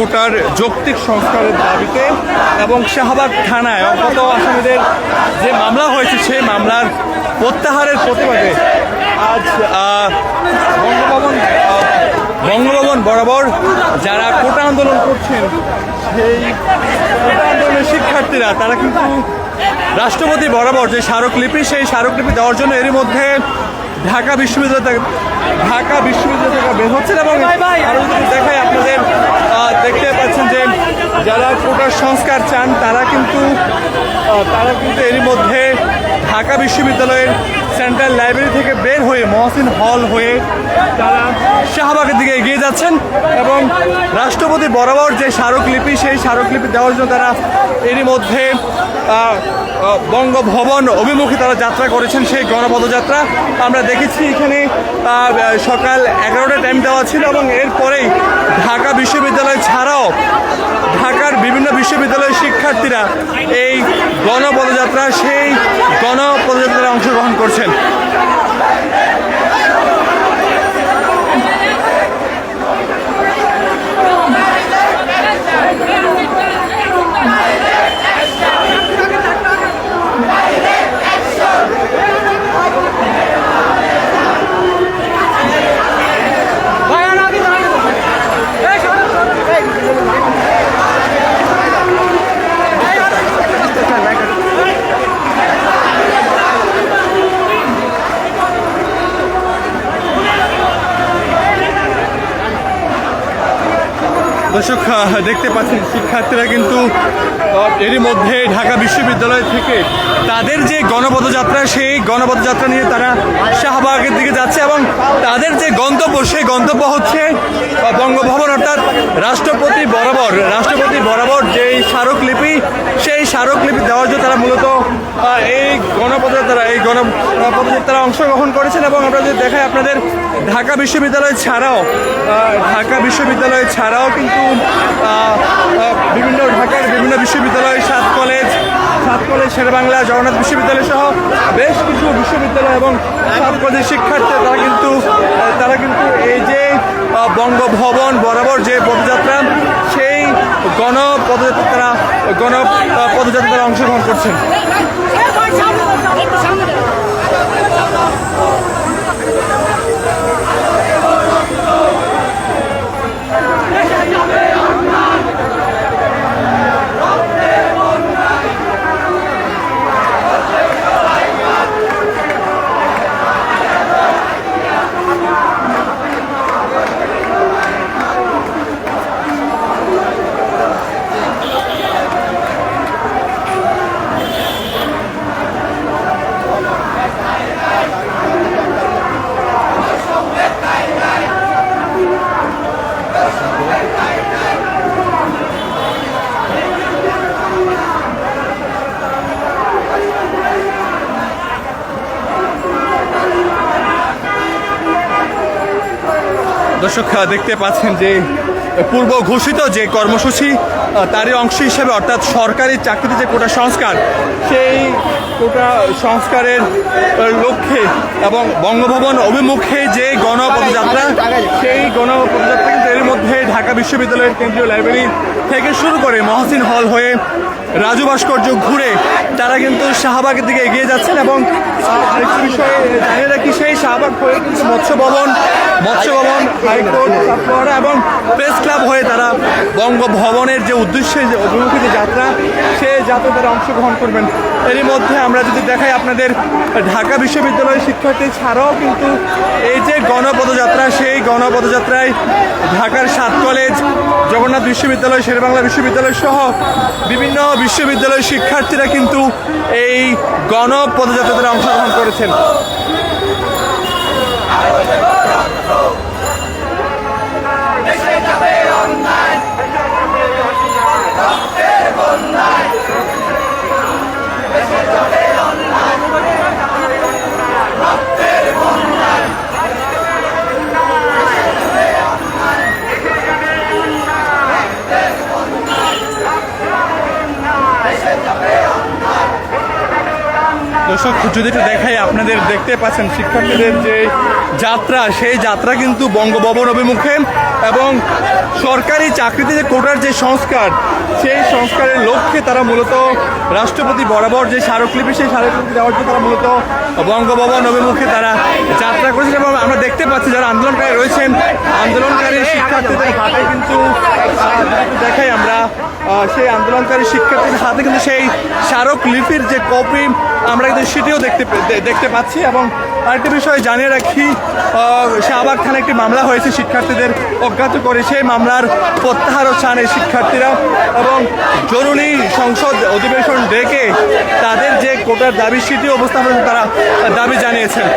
কোটার যৌক্তিক সংস্কারের দাবিতে এবং শাহবাগ থানায় অজ্ঞাত আসামিদের যে মামলা হয়েছে, সেই মামলার প্রত্যাহারের প্রতিবাদে আজ বঙ্গভবন বঙ্গভবন বরাবর যারা কোটা আন্দোলন করছেন, সেই কোটা আন্দোলনের শিক্ষার্থীরা, তারা কিন্তু রাষ্ট্রপতি বরাবর যে স্মারকলিপি, সেই স্মারকলিপি দেওয়ার জন্য এরই মধ্যে ঢাকা বিশ্ববিদ্যালয় থেকে ঢাকা বিশ্ববিদ্যালয় থেকে বের হচ্ছেন এবং আরও যদি দেখাই আপনাদের দেখতে পাচ্ছেন যে যারা কোটার সংস্কার চান তারা কিন্তু তারা কিন্তু এরই মধ্যে ঢাকা বিশ্ববিদ্যালয়ের সেন্ট্রাল লাইব্রেরি থেকে বের হয়ে মহসিন হল হয়ে তারা শাহবাগের দিকে এগিয়ে যাচ্ছেন এবং রাষ্ট্রপতি বরাবর যে স্মারকলিপি, সেই স্মারকলিপি দেওয়ার জন্য তারা এরই মধ্যে বঙ্গভবন অভিমুখে তারা যাত্রা করেছেন, সেই গণপদযাত্রা। আমরা দেখেছি এখানে সকাল এগারোটা টাইম দেওয়া ছিল এবং এরপরেই ঢাকা বিশ্ববিদ্যালয় ছাড়াও ঢাকার বিভিন্ন বিশ্ববিদ্যালয়ের শিক্ষার্থীরা এই গণপদযাত্রা সেই গণপদযাত্রায় অংশগ্রহণ করছেন। দর্শক দেখতে পাচ্ছেন শিক্ষার্থীরা কিন্তু এরই মধ্যে ঢাকা বিশ্ববিদ্যালয় থেকে তাদের যে গণপদযাত্রা, সেই গণপদযাত্রা নিয়ে তারা শাহবাগের দিকে যাচ্ছে এবং তাদের যে গন্তব্য, সেই গন্তব্য হচ্ছে বঙ্গভবন, অর্থাৎ রাষ্ট্রপতি বরাবর রাষ্ট্রপতি বরাবর যেই স্মারকলিপি, সেই স্মারকলিপি দেওয়ার জন্য তারা মূলত এই গণপদযাত্রা এই গণপদযাত্রা অংশগ্রহণ করেছেন এবং আমরা যদি দেখাই আপনাদের ঢাকা বিশ্ববিদ্যালয় ছাড়াও ঢাকা বিশ্ববিদ্যালয় ছাড়াও কিন্তু বিভিন্ন ঢাকার বিভিন্ন বিশ্ববিদ্যালয় সাত কলেজ সাত কলেজ শেরবাংলা জগন্নাথ বিশ্ববিদ্যালয় সহ বেশ কিছু বিশ্ববিদ্যালয় এবং সাত কলেজের শিক্ষার্থী তারা কিন্তু তারা কিন্তু এই যে বঙ্গভবন বরাবর যে পদযাত্রা সেই গণ পদযাত্রা তারা গণ আহ, পদযাত্রা তারা অংশগ্রহণ করছেন দর্শক দেখতে পাচ্ছেন যে পূর্ব ঘোষিত যে কর্মসূচি তারই অংশ হিসেবে অর্থাৎ সরকারি চাকরিতে যে কোটা সংস্কার, সেই কোটা সংস্কারের লক্ষ্যে এবং বঙ্গভবন অভিমুখে যে গণপদযাত্রা, সেই গণপদযাত্রা কিন্তু এর মধ্যে ঢাকা বিশ্ববিদ্যালয়ের কেন্দ্রীয় লাইব্রেরি থেকে শুরু করে মহসিন হল হয়ে রাজু ভাস্কর্য ঘুরে তারা কিন্তু শাহবাগের দিকে এগিয়ে যাচ্ছেন এবং আরেকটি বিষয়ে জানিয়ে রাখি, সেই শাহবাগ হয়ে কিন্তু মৎস্য ভবন মৎস্য ভবন হাইকোর্ট ছাত্ররা এবং প্রেস ক্লাব হয়ে তারা বঙ্গভবনের যে উদ্দেশ্যে যে অভিমুখী যে যাত্রা সেই যাত্রা তারা অংশগ্রহণ করবেন। এরই মধ্যে আমরা যদি দেখাই আপনাদের ঢাকা বিশ্ববিদ্যালয়ের শিক্ষার্থী ছাড়াও কিন্তু এই যে গণপদযাত্রা সেই গণপদযাত্রায় ঢাকার সাত কলেজ জগন্নাথ বিশ্ববিদ্যালয় শেরবাংলা বিশ্ববিদ্যালয় সহ বিভিন্ন বিশ্ববিদ্যালয়ের শিক্ষার্থীরা কিন্তু এই গণপদযাত্রাতে অংশগ্রহণ করেছেন। দর্শক যদি দেখাই আপনাদের, দেখতে পাচ্ছেন শিক্ষার্থীদের যে যাত্রা, সেই যাত্রা কিন্তু বঙ্গভবন অভিমুখে এবং সরকারি চাকরিতে যে কোটার যে সংস্কার, সেই সংস্কারের লক্ষ্যে তারা মূলত রাষ্ট্রপতি বরাবর যে স্মারকলিপি, সেই স্মারকলিপি দেওয়ার জন্য তারা মূলত বঙ্গভবন অভিমুখে তারা যাত্রা করেছেন এবং আমরা দেখতে পাচ্ছি যারা আন্দোলনকারী রয়েছেন, আন্দোলনকারী শিক্ষার্থীদের হাতে কিন্তু, দেখাই আমরা সেই আন্দোলনকারী শিক্ষার্থীদের হাতে কিন্তু সেই স্মারক লিপির যে কপি আমরা কিন্তু সেটিও দেখতে দেখতে পাচ্ছি এবং আরেকটি বিষয় জানিয়ে রাখি শাহবাগ থানায় একটি মামলা হয়েছে, শিক্ষার্থীদের অজ্ঞাত করে। সেই মামলার প্রত্যাহারও চান এই শিক্ষার্থীরা এবং জরুরি সংসদ অধিবেশন ডেকে তাদের যে কোটার দাবি, সেটিও অবস্থাপন তারা দাবি জানিয়েছেন।